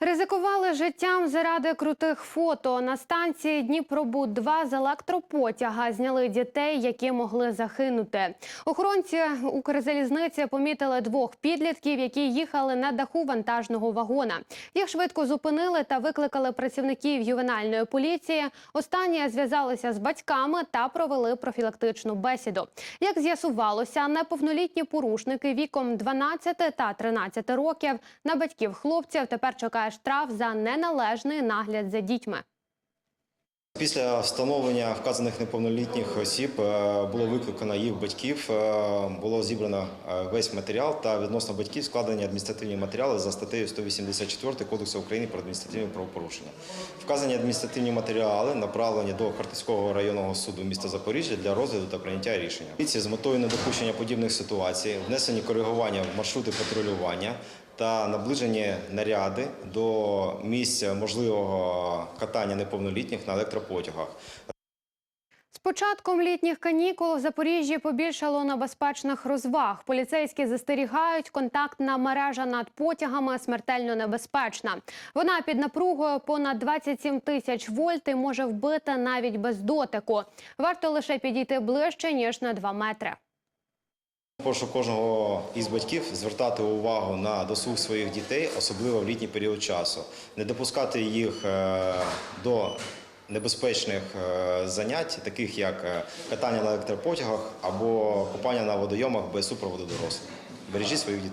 Ризикували життям заради крутих фото. На станції Дніпробуд-2 з електропотяга зняли дітей, які могли загинути. Охоронці Укрзалізниці помітили двох підлітків, які їхали на даху вантажного вагона. Їх швидко зупинили та викликали працівників ювенальної поліції. Останні зв'язалися з батьками та провели профілактичну бесіду. Як з'ясувалося, неповнолітні порушники віком 12 та 13 років на батьків хлопців тепер чекає штраф за неналежний нагляд за дітьми. Після встановлення вказаних неповнолітніх осіб е, було викликано їх батьків, е, було зібрано е, весь матеріал та відносно батьків складені адміністративні матеріали за статтею 184 Кодексу України про адміністративні правопорушення. Вказані адміністративні матеріали направлені до Хартицького районного суду міста Запоріжжя для розгляду та прийняття рішення. З метою недопущення подібних ситуацій внесені коригування в маршрути патрулювання та наближені наряди до місця можливого катання неповнолітніх на електропотягах. З початком літніх канікул в Запоріжжі побільшало небезпечних розваг. Поліцейські застерігають, контактна мережа над потягами смертельно небезпечна. Вона під напругою понад 27 тисяч вольт і може вбити навіть без дотику. Варто лише підійти ближче ніж на 2 метри. Прошу кожного із батьків звертати увагу на досуг своїх дітей, особливо в літній період часу, не допускати їх е, до небезпечних е, занять, таких як е, катання на електропотягах або купання на водойомах без супроводу дорослих. Бережіть своїх дітей.